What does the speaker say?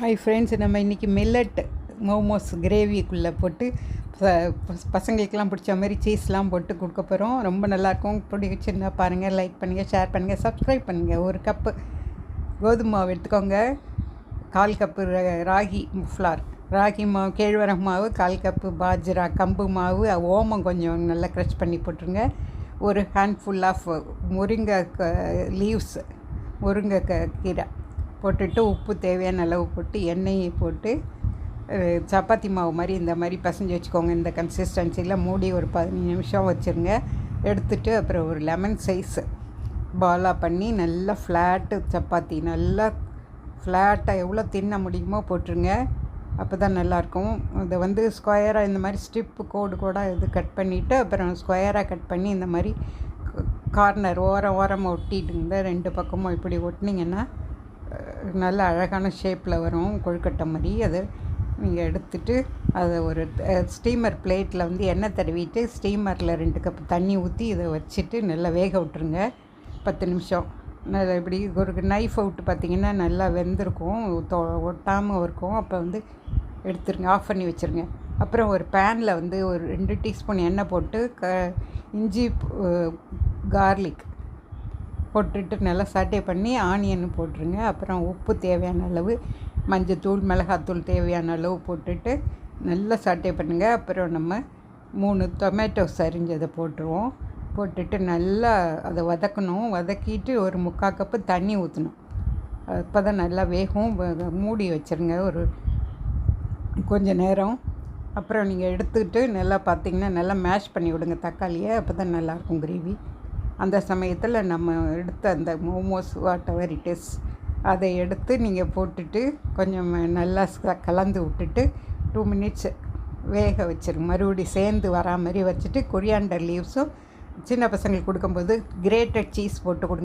Hi friends நம்ம இன்றைக்கி millet momos கிரேவிக்குள்ளே போட்டு பசங்களுக்கெல்லாம் பிடிச்ச மாதிரி சீஸ்லாம் போட்டு கொடுக்க போகிறோம் ரொம்ப நல்லாயிருக்கும். பிடிச்சிருந்தா பாருங்கள் லைக் பண்ணுங்கள் ஷேர் பண்ணுங்கள் சப்ஸ்கிரைப் பண்ணுங்கள் ஒரு கப்பு கோதுமை மாவு எடுத்துக்கோங்க. கால் கப்பு ராகி ஃப்ளார் ராகி மாவு கேழ்வரகு மாவு கால் கப்பு பாஜ்ரா கம்பு மாவு ஓமம் கொஞ்சம் நல்லா க்ரஷ் பண்ணி போட்டுருங்க. ஒரு ஹேண்ட்ஃபுல் ஆஃப் முருங்கை லீவ்ஸ் முருங்கை க கீரை. போட்டுட்டு உப்பு தேவையான அளவு போட்டு எண்ணெயை போட்டு சப்பாத்தி மாவு மாதிரி இந்த மாதிரி பசஞ்சு வச்சுக்கோங்க. இந்த கன்சிஸ்டன்சியில் மூடி ஒரு பதினஞ்சு நிமிஷம் வச்சுருங்க. எடுத்துட்டு அப்புறம் ஒரு லெமன் சைஸ் பாலாக பண்ணி நல்லா ஃப்ளாட்டு சப்பாத்தி நல்லா ஃப்ளாட்டாக எவ்வளோ தின்ன முடியுமோ போட்டுருங்க. அப்போ தான் நல்லாயிருக்கும். அதை வந்து ஸ்கொயராக இந்த மாதிரி ஸ்ட்ரிப்பு கோடு கூட இது கட் பண்ணிவிட்டு அப்புறம் ஸ்கொயராக கட் பண்ணி இந்த மாதிரி கார்னர் ஓரம் ஓரமாக ஒட்டிடுங்க ரெண்டு பக்கமும் இப்படி ஒட்டினீங்கன்னா நல்ல அழகான ஷேப்பில் வரும் கொழுக்கட்டை மாதிரி. அதை நீங்கள் எடுத்துட்டு அதை ஒரு ஸ்டீமர் பிளேட்டில் வந்து எண்ணெய் தடவிட்டு ஸ்டீமரில் ரெண்டு கப் தண்ணி ஊற்றி இதை வச்சுட்டு நல்லா வேக விட்டுருங்க. பத்து நிமிஷம். நல்லா இப்படி ஒரு நைஃப் விட்டு பார்த்தீங்கன்னா நல்லா வெந்திருக்கும். ஒட்டாமல் இருக்கும். அப்போ வந்து எடுத்துருங்க. ஆஃப் பண்ணி வச்சுருங்க. அப்புறம் ஒரு பேனில் வந்து ஒரு ரெண்டு டீஸ்பூன் எண்ணெய் போட்டு க இஞ்சி கார்லிக் போட்டுட்டு நல்லா சாட்டை பண்ணி ஆனியன் போட்டுருங்க. அப்புறம் உப்பு தேவையான அளவு மஞ்சத்தூள் மிளகாத்தூள் தேவையான அளவு போட்டுட்டு நல்லா சாட்டை பண்ணுங்கள் அப்புறம் நம்ம மூணு டொமேட்டோ சரிஞ்சதை போட்டுருவோம். போட்டுட்டு நல்லா அதை வதக்கணும். வதக்கிட்டு ஒரு முக்கால் கப்பு தண்ணி ஊற்றணும் அப்போ தான் நல்லா வேகும். மூடி வச்சுருங்க. ஒரு கொஞ்சம் நேரம். அப்புறம் நீங்கள் எடுத்துக்கிட்டு நல்லா பார்த்தீங்கன்னா நல்லா மேஷ் பண்ணி விடுங்க. தக்காளியை அப்போ தான் நல்லாயிருக்கும் கிரேவி அந்த சமயத்தில் நம்ம எடுத்த அந்த momos whatever it is அதை எடுத்து நீங்கள் போட்டுட்டு கொஞ்சம் நல்லா ச- கலந்து விட்டுட்டு டூ மினிட்ஸ் வேக வச்சிருங்க மறுபடி சேர்ந்து வரா மாதிரி வச்சுட்டு கொரியாண்டர் லீவ்ஸும் சின்ன பசங்களுக்கு கொடுக்கும்போது கிரேட்டட் சீஸ் போட்டு கொடுங்க